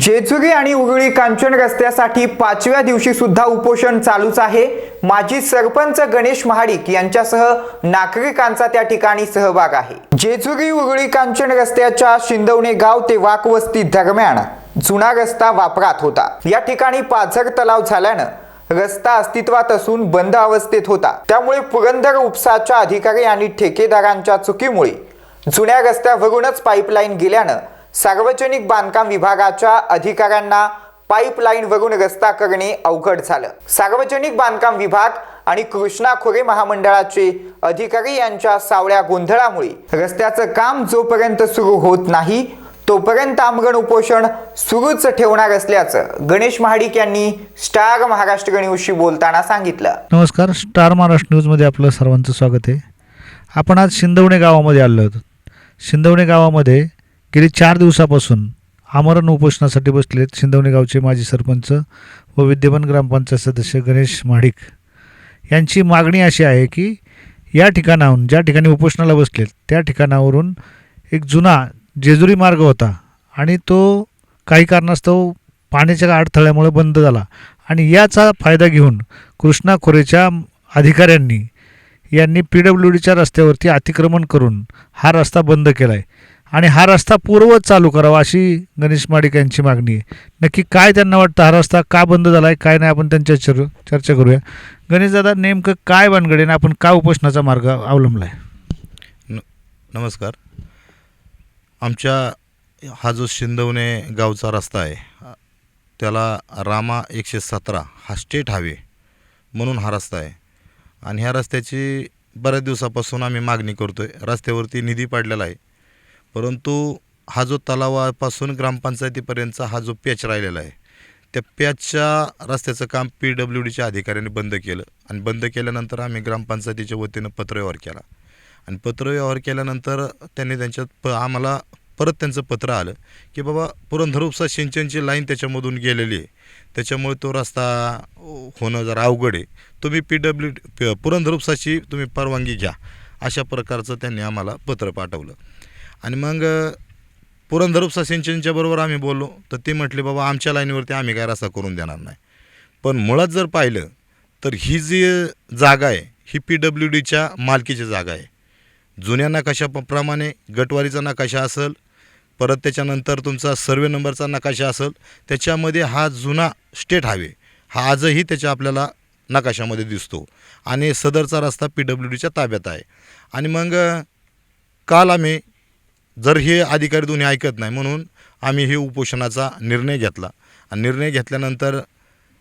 जेजुरी आणि उगळी कांचन रस्त्यासाठी पाचव्या दिवशी सुद्धा उपोषण चालूच आहे. माजी सरपंच गणेश महाडिक यांच्यासह नागरिकांचा त्या ठिकाणी सहभाग आहे. जेजुरी उगळी कांचन रस्त्याच्या शिंदवणे गाव ते वाकवस्ती दरम्यान जुना रस्ता वापरात होता. या ठिकाणी पाझर तलाव झाल्यानं रस्ता अस्तित्वात असून बंद अवस्थेत होता. त्यामुळे पुरंदर उपसाच्या अधिकारी आणि ठेकेदारांच्या चुकीमुळे जुन्या रस्त्यावरूनच पाईपलाईन गेल्यानं सार्वजनिक बांधकाम विभागाच्या अधिकाऱ्यांना पाईपलाईनवरून रस्ता करणे अवघड झालं. सार्वजनिक बांधकाम विभाग आणि कृष्णा खोरे महामंडळाचे अधिकारी यांच्या सावळ्या गोंधळामुळे रस्त्याचं काम जोपर्यंत सुरू होत नाही तोपर्यंत आमरण उपोषण सुरूच ठेवणार असल्याचं गणेश महाडिक यांनी स्टार महाराष्ट्र न्यूजशी बोलताना सांगितलं. नमस्कार स्टार महाराष्ट्र न्यूजमध्ये आपलं सर्वांचं स्वागत आहे. आपण आज शिंदवणे गावामध्ये आलो आहोत. शिंदवणे गावामध्ये गेली चार दिवसापासून आमरण उपोषणासाठी बसलेत शिंदवणे गावचे माजी सरपंच व विद्यमान ग्रामपंचायत सदस्य गणेश महाडिक. यांची मागणी अशी आहे की या ठिकाणाहून ज्या ठिकाणी उपोषणाला बसलेत त्या ठिकाणावरून एक जुना जेजुरी मार्ग होता आणि तो काही कारणास्तव पाण्याच्या अडथळ्यामुळे बंद झाला. आणि याचा फायदा घेऊन कृष्णा खोरेच्या अधिकाऱ्यांनी यांनी पी डब्ल्यू डीच्या रस्त्यावरती अतिक्रमण करून हा रस्ता बंद केला आहे आणि हा रस्ता पूर्वच चालू करावा अशी गणेश माडिक यांची मागणी आहे. नक्की काय त्यांना वाटतं हा रस्ता का बंद झाला आहे काय नाही आपण त्यांच्या चर चर्चा करूया. गणेशदादा नेमकं काय भानगडीने आपण का उपोषणाचा मार्ग अवलंबला आहे न नमस्कार. आमच्या हा जो शिंदवणे गावचा रस्ता आहे त्याला रामा एकशे सतरा हा स्टेट हावे म्हणून हा रस्ता आहे. आणि ह्या रस्त्याची बऱ्याच दिवसापासून आम्ही मागणी करतो आहे रस्त्यावरती निधी पाडलेला आहे. परंतु हा जो तलावापासून ग्रामपंचायतीपर्यंतचा हा जो पॅच राहिलेला आहे त्या पॅचच्या रस्त्याचं काम पी डब्ल्यू डीच्या अधिकाऱ्यांनी बंद केलं आणि बंद केल्यानंतर आम्ही ग्रामपंचायतीच्या वतीनं पत्रव्यवहार केला. आणि पत्रव्यवहार केल्यानंतर त्यांनी त्यांच्यात प आम्हाला परत त्यांचं पत्र आलं की बाबा पुरंदर उपसा सिंचनची लाईन त्याच्यामधून गेलेली आहे. त्याच्यामुळे तो रस्ता होणं जरा अवघड आहे. तुम्ही पी डब्ल्यू पुरंदर उपसाची तुम्ही परवानगी घ्या. अशा प्रकारचं त्यांनी आम्हाला पत्र पाठवलं. आणि मग पुरंदर उपसा सिंचनच्या बरोबर आम्ही बोललो. तर ते म्हटले बाबा आमच्या लाईनवरती आम्ही काय रस्ता करून देणार नाही. पण मुळात जर पाहिलं तर ही जी जागा आहे ही पी डब्ल्यू डीच्या मालकीची जागा आहे. जुन्या नकाशाप्रमाणे गटवारीचा नकाशा असेल परत त्याच्यानंतर तुमचा सर्वे नंबरचा नकाशा असेल त्याच्यामध्ये हा जुना स्टेट हायवे हा आजही त्याच्या आपल्याला नकाशामध्ये दिसतो. आणि सदरचा रस्ता पी डब्ल्यू डीच्या ताब्यात आहे. आणि मग काल आम्ही जर हे अधिकारी दोन्ही ऐकत नाही म्हणून आम्ही हे उपोषणाचा निर्णय घेतला. आणि निर्णय घेतल्यानंतर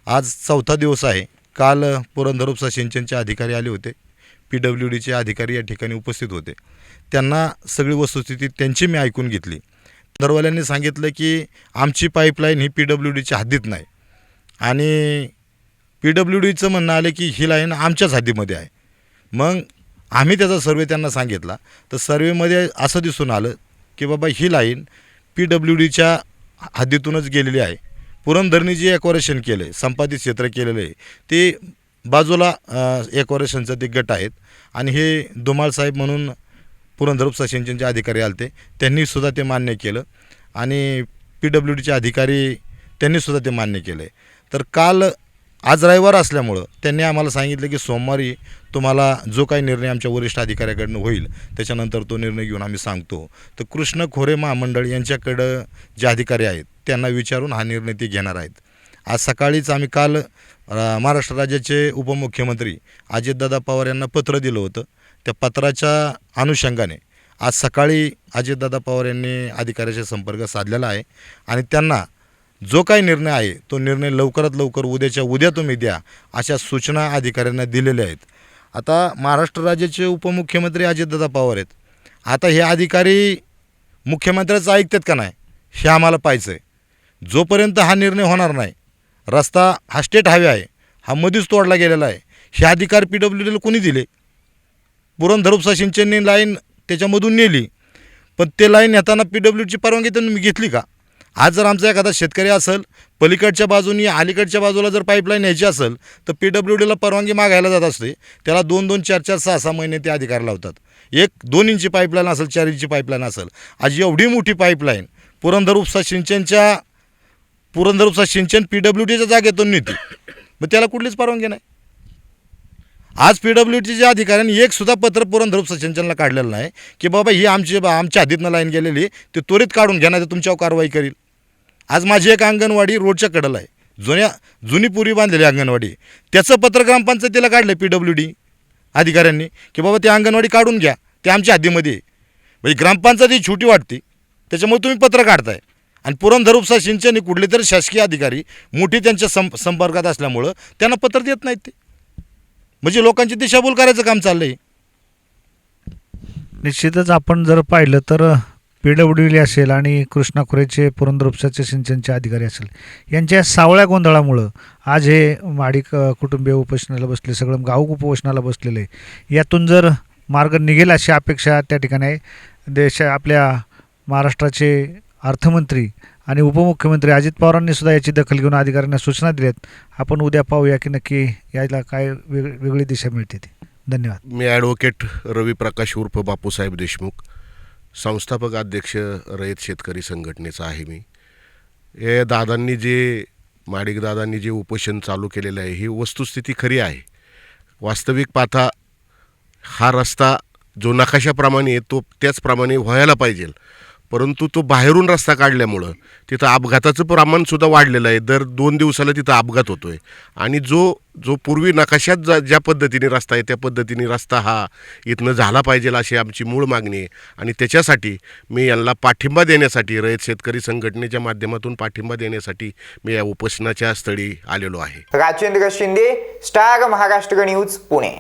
आज चौथा दिवस आहे. काल पुरंदर उपसा सिंचनचे अधिकारी आले होते. पी डब्ल्यू डीचे अधिकारी या ठिकाणी उपस्थित होते. त्यांना सगळी वस्तुस्थिती त्यांची मी ऐकून घेतली. दरवाल्यांनी सांगितलं की आमची पाईपलाईन ही पी डब्ल्यू डीच्या हद्दीत नाही. आणि पी डब्ल्यू डीचं म्हणणं आलं की ही लाईन आमच्याच हद्दीमध्ये आहे. मग आम्ही त्याचा सर्वे त्यांना सांगितला. तर सर्वेमध्ये असं दिसून आलं की बाबा ही लाईन पी डब्ल्यू डीच्या हद्दीतूनच गेलेली आहे. पुरंदरनी जे एक्वरेशन केलं आहे संपादित क्षेत्र केलेलं आहे ते बाजूला एक्वरेशनचं ते गट आहेत. आणि हे दुमाळ साहेब म्हणून पुरंदर उपसा सिंचनचे अधिकारी आलते त्यांनीसुद्धा ते मान्य केलं. आणि पी डब्ल्यू डीचे अधिकारी त्यांनीसुद्धा ते मान्य केलं. आहे तर काल आज रविवार असल्यामुळं त्यांनी आम्हाला सांगितलं की सोमवारी तुम्हाला जो काही निर्णय आमच्या वरिष्ठ अधिकाऱ्याकडनं होईल त्याच्यानंतर तो निर्णय घेऊन आम्ही सांगतो. तर कृष्ण खोरे महामंडळ यांच्याकडं जे अधिकारी आहेत त्यांना विचारून हा निर्णय ते घेणार आहेत. आज सकाळीच आम्ही काल महाराष्ट्र राज्याचे उपमुख्यमंत्री अजितदादा पवार यांना पत्र दिलं होतं. त्या पत्राच्या अनुषंगाने आज सकाळी अजितदादा पवार यांनी अधिकाऱ्याशी संपर्क साधलेला आहे आणि त्यांना जो काही निर्णय आहे तो निर्णय लवकरात लवकर उद्याच्या उद्या तुम्ही द्या अशा सूचना अधिकाऱ्यांना दिलेल्या आहेत. आता महाराष्ट्र राज्याचे उपमुख्यमंत्री अजितदादा पवार आहेत. आता हे अधिकारी मुख्यमंत्र्याचं ऐकतात का नाही हे आम्हाला पाहायचं आहे जोपर्यंत हा निर्णय होणार नाही रस्ता हा स्टेट हायवे आहे हा मधीच तोडला गेलेला आहे हे अधिकार पी डब्ल्यू डीला कोणी दिले? पुरंदर उपसा सिंचनने लाईन त्याच्यामधून नेली. पण ते लाईन येताना पी डब्ल्यूची परवानगी त्यांनी मी घेतली का? आज जर आमचा एखादा शेतकरी असेल पलीकडच्या बाजूनी अलीकडच्या बाजूला जर पाईपलाईन यायची असेल तर पी डब्ल्यू डीला परवानगी मागायला जात असते. त्याला दोन दोन चार चार सहा सहा महिने ते अधिकार लावतात. एक दोन इंची पाईपलाईन असेल चार इंची पाईपलाईन असेल. आज एवढी मोठी पाईपलाईन पुरंदर उपसा सिंचनच्या पुरंदर उपसा सिंचन पी डब्ल्यू डीच्या जागेतून नेते. मग त्याला कुठलीच परवानगी नाही. आज पी डब्ल्यू डीच्या अधिकाऱ्यांनी एक सुद्धा पत्र पुरंदर सिंचनला काढलेलं नाही की बाबा ही आमची आमच्या हद्दीतनं लाईन गेलेली ते त्वरित काढून घ्या नाही तुमच्यावर कारवाई करील. आज माझी एक अंगणवाडी रोडच्या कडेला आहे. जुन्या जुनी पूर्वी बांधलेली अंगणवाडी. त्याचं पत्र ग्रामपंचायतीला काढलं पी डब्ल्यू डी अधिकाऱ्यांनी की बाबा ती अंगणवाडी काढून घ्या ते आमच्या हद्दीमध्ये आहे. म्हणजे ग्रामपंचायत ही छोटी वाटते त्याच्यामुळे तुम्ही पत्र काढताय. आणि पुरंदर उपसा सिंचन कुठले तरी शासकीय अधिकारी मोठी त्यांच्या सं संपर्कात असल्यामुळं त्यांना पत्र देत नाहीत ते. म्हणजे लोकांची दिशाभूल करायचं काम चाललं आहे निश्चितच आपण जर पाहिलं तर पी असेल आणि कृष्णा खुरेचे पुरंदर उपसाचे सिंचनचे अधिकारी असेल यांच्या सावळ्या गोंधळामुळं आज हे माडिक कुटुंबीय उपोषणाला बसले सगळं गाव उपोषणाला बसलेले यातून जर मार्ग निघेल अशी अपेक्षा त्या ठिकाणी आहे. देशा आपल्या महाराष्ट्राचे अर्थमंत्री आणि उपमुख्यमंत्री अजित पवारांनी सुद्धा याची दखल घेऊन अधिकाऱ्यांना सूचना दिल्यात. आपण उद्या पाहूया की नक्की याला काय वेग वेगळी दिशा मिळते ती. धन्यवाद. मी ॲडव्होकेट रवी प्रकाश उर्फ बापूसाहेब देशमुख संस्थापक अध्यक्ष रयत शेतकरी संघटनेचा आहे मी. हे दादांनी जे माडिक दादांनी जे उपोषण चालू केलेलं आहे ही वस्तुस्थिती खरी आहे. वास्तविक पाहता हा रस्ता जो नकाशाप्रमाणे तो त्याचप्रमाणे व्हायला पाहिजे. परंतु तो बाहेरून रस्ता काढल्यामुळं तिथं अपघाताचं प्रमाणसुद्धा वाढलेलं आहे. दर दोन दिवसाला तिथं अपघात होतो आहे आणि जो जो पूर्वी नकाशात जा ज्या पद्धतीने रस्ता आहे त्या पद्धतीने रस्ता हा इथनं झाला पाहिजे अशी आमची मूळ मागणी आहे. आणि त्याच्यासाठी मी यांना पाठिंबा देण्यासाठी रयत शेतकरी संघटनेच्या माध्यमातून पाठिंबा देण्यासाठी मी या उपोषणाच्या स्थळी आलेलो आहे. Rajendra Shinde star Maharashtra news Pune.